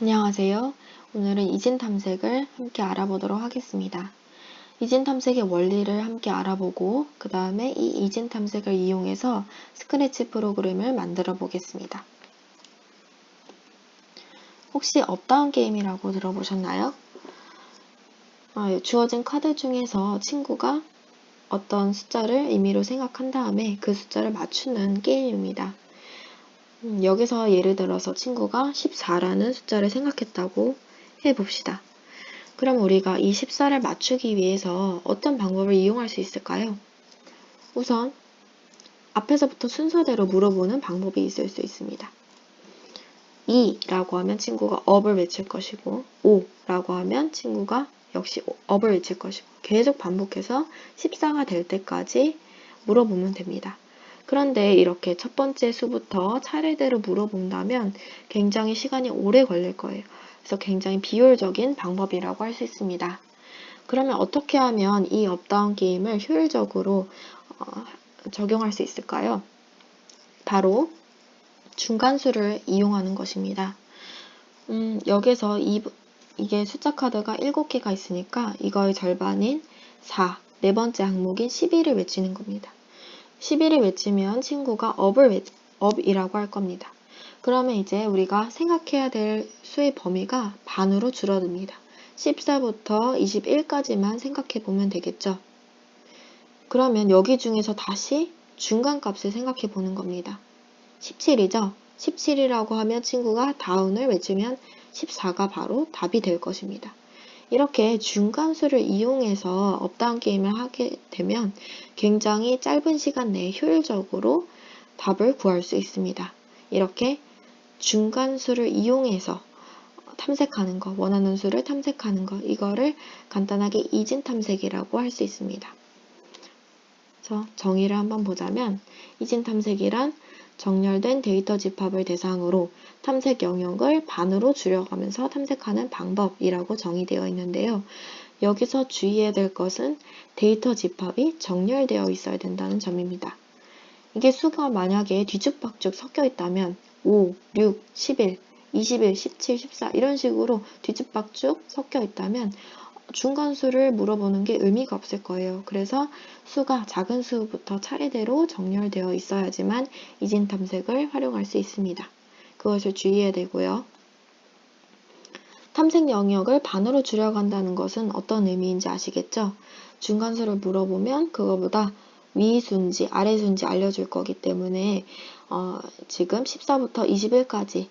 안녕하세요. 오늘은 이진 탐색을 함께 알아보도록 하겠습니다. 이진 탐색의 원리를 함께 알아보고 그 다음에 이 이진 탐색을 이용해서 스크래치 프로그램을 만들어 보겠습니다. 혹시 업다운 게임이라고 들어보셨나요? 아, 주어진 카드 중에서 친구가 어떤 숫자를 임의로 생각한 다음에 그 숫자를 맞추는 게임입니다. 음, 여기서 예를 들어서 친구가 14라는 숫자를 생각했다고 해봅시다. 그럼 우리가 이 14를 맞추기 위해서 어떤 방법을 이용할 수 있을까요? 우선 앞에서부터 순서대로 물어보는 방법이 있을 수 있습니다. 2라고 하면 친구가 up을 외칠 것이고 5라고 하면 친구가 역시 up을 외칠 것이고 계속 반복해서 14가 될 때까지 물어보면 됩니다. 그런데 이렇게 첫 번째 수부터 차례대로 물어본다면 굉장히 시간이 오래 걸릴 거예요. 그래서 굉장히 비효율적인 방법이라고 할 수 있습니다. 그러면 어떻게 하면 이 업다운 게임을 효율적으로 어, 적용할 수 있을까요? 바로 중간수를 이용하는 것입니다. 음, 여기서 이, 이게 숫자 카드가 7개가 있으니까 이거의 절반인 4, 네 번째 항목인 12를 외치는 겁니다. 11을 외치면 친구가 up을 외, up이라고 할 겁니다. 그러면 이제 우리가 생각해야 될 수의 범위가 반으로 줄어듭니다. 14부터 21까지만 생각해 보면 되겠죠. 그러면 여기 중에서 다시 중간값을 생각해 보는 겁니다. 17이죠. 17이라고 하면 친구가 다운을 외치면 14가 바로 답이 될 것입니다. 이렇게 중간수를 이용해서 업다운 게임을 하게 되면 굉장히 짧은 시간 내에 효율적으로 답을 구할 수 있습니다. 이렇게 중간수를 이용해서 탐색하는 것, 원하는 수를 탐색하는 것, 이거를 간단하게 이진 탐색이라고 할 수 있습니다. 그래서 정의를 한번 보자면 이진 탐색이란 정렬된 데이터 집합을 대상으로 탐색 영역을 반으로 줄여가면서 탐색하는 방법이라고 정의되어 있는데요. 여기서 주의해야 될 것은 데이터 집합이 정렬되어 있어야 된다는 점입니다. 이게 수가 만약에 뒤죽박죽 섞여 있다면 5, 6, 11, 21, 17, 14 이런 식으로 뒤죽박죽 섞여 있다면 중간수를 물어보는 게 의미가 없을 거예요. 그래서 수가 작은 수부터 차례대로 정렬되어 있어야지만 이진 탐색을 활용할 수 있습니다. 그것을 주의해야 되고요. 탐색 영역을 반으로 줄여간다는 것은 어떤 의미인지 아시겠죠? 중간수를 물어보면 그거보다 위 수인지 아래 수인지 알려줄 거기 때문에 어, 지금 14부터 21까지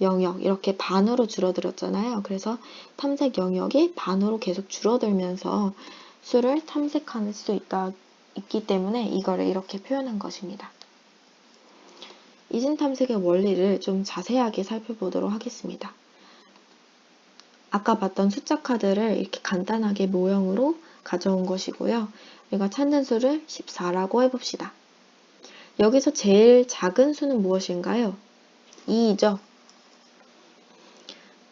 영역 이렇게 반으로 줄어들었잖아요. 그래서 탐색 영역이 반으로 계속 줄어들면서 수를 탐색할 수 있다, 있기 때문에 이거를 이렇게 표현한 것입니다. 이진 탐색의 원리를 좀 자세하게 살펴보도록 하겠습니다. 아까 봤던 숫자 카드를 이렇게 간단하게 모형으로 가져온 것이고요. 우리가 찾는 수를 14라고 해봅시다. 여기서 제일 작은 수는 무엇인가요? 2이죠.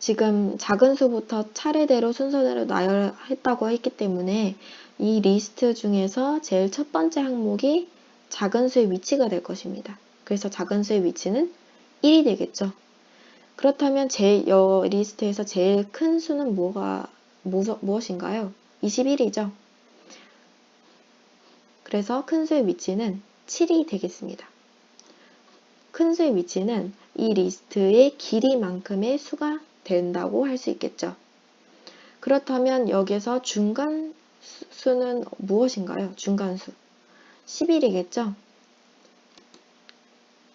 지금 작은 수부터 차례대로 순서대로 나열했다고 했기 때문에 이 리스트 중에서 제일 첫 번째 항목이 작은 수의 위치가 될 것입니다. 그래서 작은 수의 위치는 1이 되겠죠. 그렇다면 여 리스트에서 제일 큰 수는 뭐가 무엇인가요? 21이죠. 그래서 큰 수의 위치는 7이 되겠습니다. 큰 수의 위치는 이 리스트의 길이만큼의 수가 된다고 할 수 있겠죠. 그렇다면 여기서 중간 수는 무엇인가요? 중간수. 11이겠죠?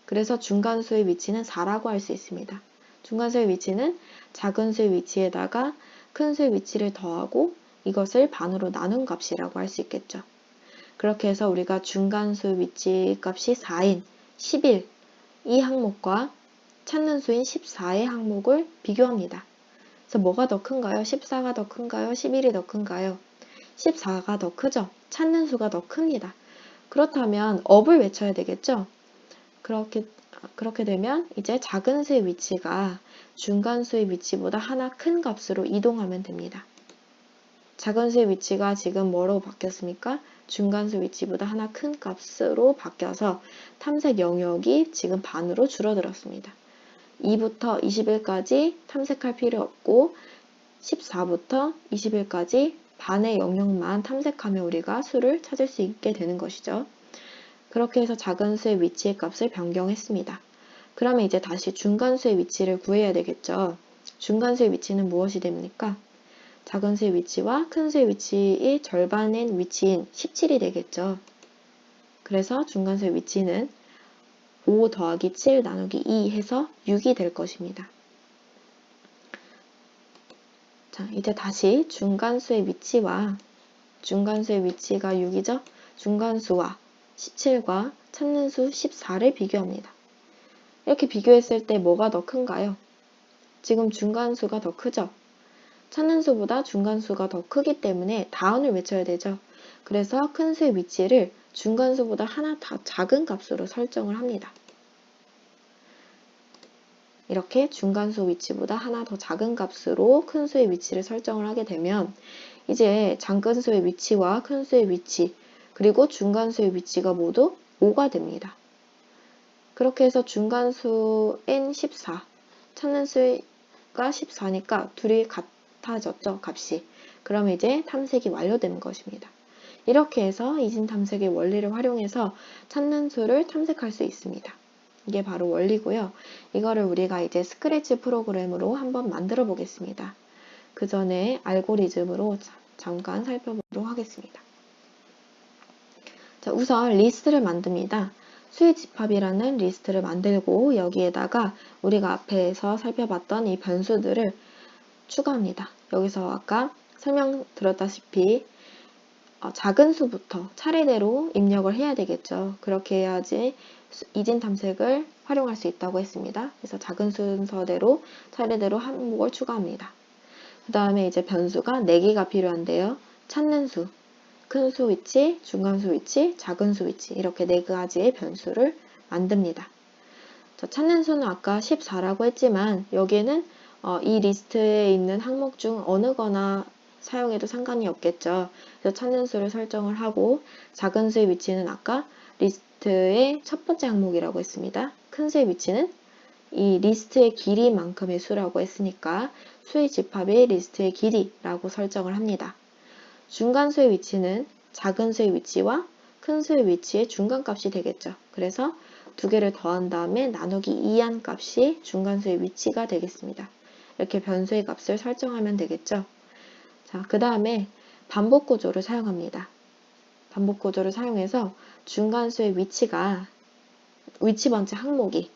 그래서 중간수의 위치는 4라고 할 수 있습니다. 중간수의 위치는 작은 수의 위치에다가 큰 수의 위치를 더하고 이것을 반으로 나눈 값이라고 할 수 있겠죠. 그렇게 해서 우리가 중간수 위치 값이 4인 11, 이 항목과 찾는 수인 14의 항목을 비교합니다. 그래서 뭐가 더 큰가요? 14가 더 큰가요? 11이 더 큰가요? 14가 더 크죠? 찾는 수가 더 큽니다. 그렇다면 업을 외쳐야 되겠죠? 그렇게, 그렇게 되면 이제 작은 수의 위치가 중간 수의 위치보다 하나 큰 값으로 이동하면 됩니다. 작은 수의 위치가 지금 뭐로 바뀌었습니까? 중간 수 위치보다 하나 큰 값으로 바뀌어서 탐색 영역이 지금 반으로 줄어들었습니다. 2부터 20일까지 탐색할 필요 없고 14부터 20일까지 반의 영역만 탐색하면 우리가 수를 찾을 수 있게 되는 것이죠. 그렇게 해서 작은 수의 위치의 값을 변경했습니다. 그러면 이제 다시 중간수의 위치를 구해야 되겠죠. 중간수의 위치는 무엇이 됩니까? 작은 수의 위치와 큰 수의 위치의 절반인 위치인 17이 되겠죠. 그래서 중간수의 위치는 5 더하기 7 나누기 2 해서 6이 될 것입니다. 자, 이제 다시 중간수의 위치와 중간수의 위치가 6이죠? 중간수와 17과 찾는 수 14를 비교합니다. 이렇게 비교했을 때 뭐가 더 큰가요? 지금 중간수가 더 크죠? 찾는 수보다 중간수가 더 크기 때문에 다운을 외쳐야 되죠. 그래서 큰 수의 위치를 중간수보다 하나 더 작은 값으로 설정을 합니다. 이렇게 중간수 위치보다 하나 더 작은 값으로 큰 수의 위치를 설정을 하게 되면 이제 작은 수의 위치와 큰 수의 위치 그리고 중간수의 위치가 모두 5가 됩니다. 그렇게 해서 중간수인 14 찾는 수가 14니까 둘이 같아졌죠 값이 그러면 이제 탐색이 완료되는 것입니다. 이렇게 해서 이진 탐색의 원리를 활용해서 찾는 수를 탐색할 수 있습니다. 이게 바로 원리고요. 이거를 우리가 이제 스크래치 프로그램으로 한번 만들어 보겠습니다. 그 전에 알고리즘으로 잠깐 살펴보도록 하겠습니다. 자, 우선 리스트를 만듭니다. 수의 집합이라는 리스트를 만들고 여기에다가 우리가 앞에서 살펴봤던 이 변수들을 추가합니다. 여기서 아까 설명드렸다시피 어, 작은 수부터 차례대로 입력을 해야 되겠죠. 그렇게 해야지 이진 탐색을 활용할 수 있다고 했습니다. 그래서 작은 순서대로 차례대로 항목을 추가합니다. 그 다음에 이제 변수가 4개가 필요한데요. 찾는 수, 큰 수 위치, 중간 수 위치, 작은 수 위치 이렇게 네 가지의 변수를 만듭니다. 자, 찾는 수는 아까 14라고 했지만 여기에는 어, 이 리스트에 있는 항목 중 어느 거나 사용해도 상관이 없겠죠. 그래서 찾는 수를 설정을 하고 작은 수의 위치는 아까 리스트의 첫 번째 항목이라고 했습니다. 큰 수의 위치는 이 리스트의 길이만큼의 수라고 했으니까 수의 집합의 리스트의 길이라고 설정을 합니다. 중간 수의 위치는 작은 수의 위치와 큰 수의 위치의 중간값이 되겠죠. 그래서 두 개를 더한 다음에 나누기 2한 값이 중간 수의 위치가 되겠습니다. 이렇게 변수의 값을 설정하면 되겠죠. 자, 그 다음에 반복 구조를 사용합니다. 반복 구조를 사용해서 중간수의 위치가 위치 번째 항목이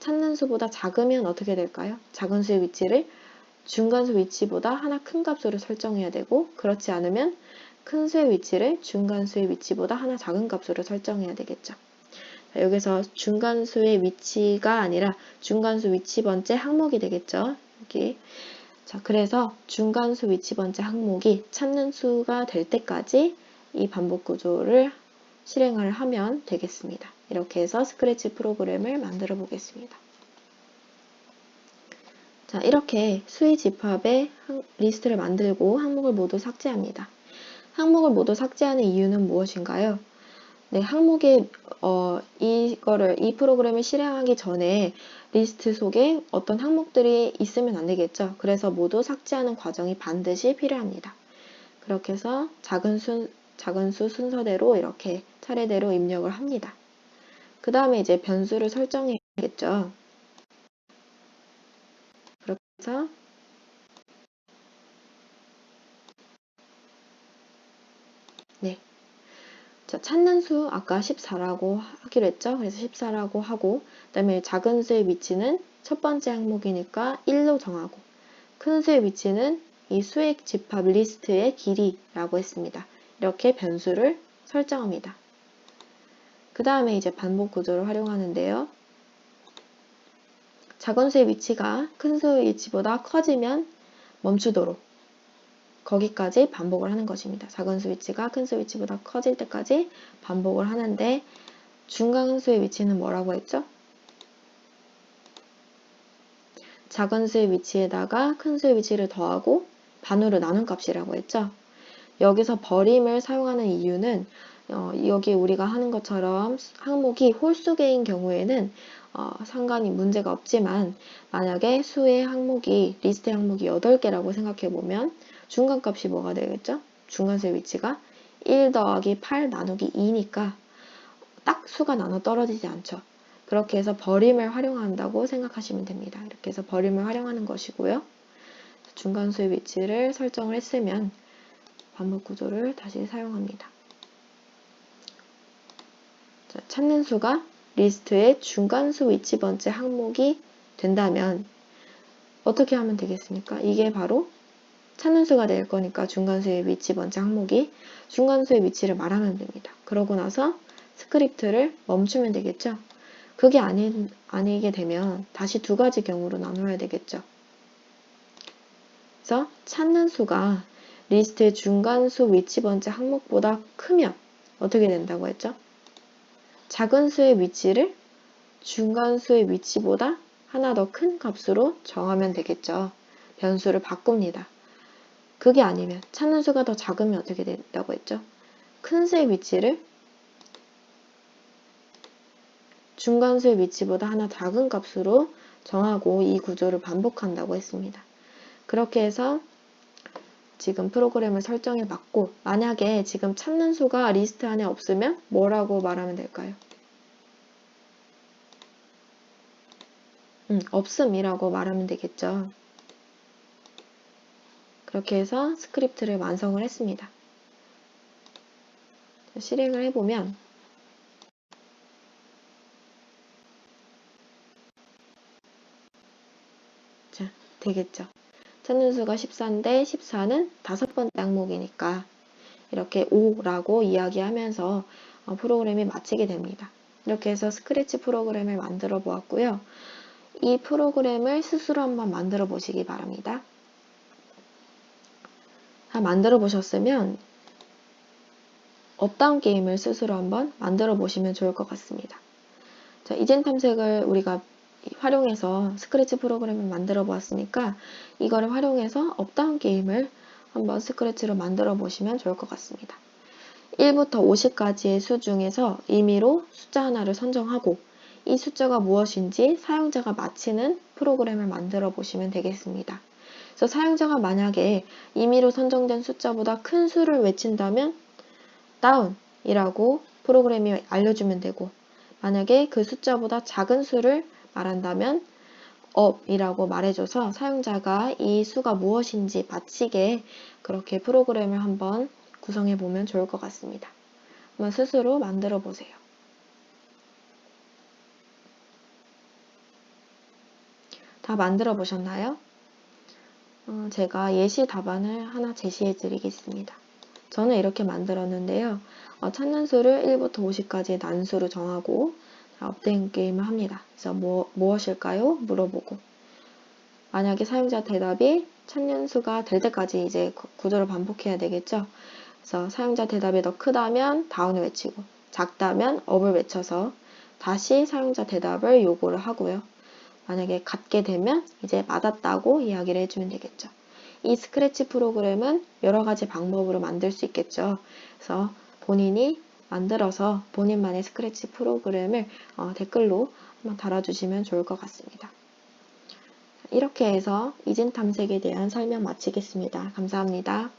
찾는 수보다 작으면 어떻게 될까요? 작은 수의 위치를 중간수 위치보다 하나 큰 값으로 설정해야 되고 그렇지 않으면 큰 수의 위치를 중간수의 위치보다 하나 작은 값으로 설정해야 되겠죠. 여기서 중간수의 위치가 아니라 중간수 위치 번째 항목이 되겠죠. 여기 자, 그래서 중간수 위치 번째 항목이 찾는 수가 될 때까지 이 반복 구조를 실행을 하면 되겠습니다. 이렇게 해서 스크래치 프로그램을 만들어 보겠습니다. 자, 이렇게 수의 집합의 리스트를 만들고 항목을 모두 삭제합니다. 항목을 모두 삭제하는 이유는 무엇인가요? 네, 항목에 어, 이거를 이 프로그램을 실행하기 전에 리스트 속에 어떤 항목들이 있으면 안 되겠죠. 그래서 모두 삭제하는 과정이 반드시 필요합니다. 그렇게 해서 작은 수, 작은 수 순서대로 이렇게 차례대로 입력을 합니다. 그 다음에 이제 변수를 설정해야겠죠. 그렇게 해서 네, 자, 찾는 수 아까 14라고 하기로 했죠. 그래서 14라고 하고 그 다음에 작은 수의 위치는 첫 번째 항목이니까 1로 정하고 큰 수의 위치는 이 수의 집합 리스트의 길이라고 했습니다. 이렇게 변수를 설정합니다. 그 다음에 이제 반복 구조를 활용하는데요. 작은 수의 위치가 큰 수의 위치보다 커지면 멈추도록 거기까지 반복을 하는 것입니다. 작은 수 위치가 큰수 위치보다 커질 때까지 반복을 하는데 중간 수의 위치는 뭐라고 했죠? 작은 수의 위치에다가 큰 수의 위치를 더하고 반으로 나눈 값이라고 했죠. 여기서 버림을 사용하는 이유는 어, 여기 우리가 하는 것처럼 항목이 홀수 개인 경우에는 어, 상관이 문제가 없지만 만약에 수의 항목이 리스트 항목이 8개라고 생각해 보면 중간값이 뭐가 되겠죠? 중간수의 위치가 1 더하기 8 나누기 2니까 딱 수가 나눠 떨어지지 않죠. 그렇게 해서 버림을 활용한다고 생각하시면 됩니다. 이렇게 해서 버림을 활용하는 것이고요. 중간수의 위치를 설정을 했으면 반복 구조를 다시 사용합니다. 자, 찾는 수가 리스트의 중간수 위치 번째 항목이 된다면 어떻게 하면 되겠습니까? 이게 바로 찾는 수가 될 거니까 중간수의 위치 번째 항목이 중간수의 위치를 말하면 됩니다. 그러고 나서 스크립트를 멈추면 되겠죠? 그게 아니, 아니게 되면 다시 두 가지 경우로 나눠야 되겠죠. 그래서 찾는 수가 리스트의 중간수 위치 번째 항목보다 크면 어떻게 된다고 했죠? 작은 수의 위치를 중간수의 위치보다 하나 더 큰 값으로 정하면 되겠죠. 변수를 바꿉니다. 그게 아니면 찾는 수가 더 작으면 어떻게 된다고 했죠? 큰 수의 위치를 중간 수의 위치보다 하나 작은 값으로 정하고 이 구조를 반복한다고 했습니다. 그렇게 해서 지금 프로그램을 설정해 봤고 만약에 지금 찾는 수가 리스트 안에 없으면 뭐라고 말하면 될까요? 음, 없음이라고 말하면 되겠죠. 그렇게 해서 스크립트를 완성을 했습니다. 실행을 해보면 자, 되겠죠. 찾는 수가 14인데 14는 다섯 번째 항목이니까 이렇게 5라고 이야기하면서 어, 프로그램이 마치게 됩니다. 이렇게 해서 스크래치 프로그램을 만들어 보았고요. 이 프로그램을 스스로 한번 만들어 보시기 바랍니다. 다 만들어 보셨으면 업다운 게임을 스스로 한번 만들어 보시면 좋을 것 같습니다. 자, 이젠 탐색을 우리가 활용해서 스크래치 프로그램을 만들어 보았으니까 이거를 활용해서 업다운 게임을 한번 스크래치로 만들어 보시면 좋을 것 같습니다. 1부터 50까지의 수 중에서 임의로 숫자 하나를 선정하고 이 숫자가 무엇인지 사용자가 맞히는 프로그램을 만들어 보시면 되겠습니다. 그래서 사용자가 만약에 임의로 선정된 숫자보다 큰 수를 외친다면 다운이라고 프로그램이 알려주면 되고 만약에 그 숫자보다 작은 수를 말한다면 up이라고 말해줘서 사용자가 이 수가 무엇인지 맞히게 그렇게 프로그램을 한번 구성해 보면 좋을 것 같습니다. 한번 스스로 만들어 보세요. 다 만들어 보셨나요? 어, 제가 예시 답안을 하나 제시해 드리겠습니다. 저는 이렇게 만들었는데요. 어, 찾는 수를 1부터 50까지 난수로 정하고 업데이트 게임을 합니다. 그래서 뭐, 무엇일까요? 물어보고 만약에 사용자 대답이 찾는 수가 될 때까지 이제 구조를 반복해야 되겠죠. 그래서 사용자 대답이 더 크다면 다운을 외치고 작다면 업을 외쳐서 다시 사용자 대답을 요구를 하고요. 만약에 같게 되면 이제 맞았다고 이야기를 해주면 되겠죠. 이 스크래치 프로그램은 여러 가지 방법으로 만들 수 있겠죠. 그래서 본인이 만들어서 본인만의 스크래치 프로그램을 어, 댓글로 한번 달아주시면 좋을 것 같습니다. 이렇게 해서 이진 탐색에 대한 설명 마치겠습니다. 감사합니다.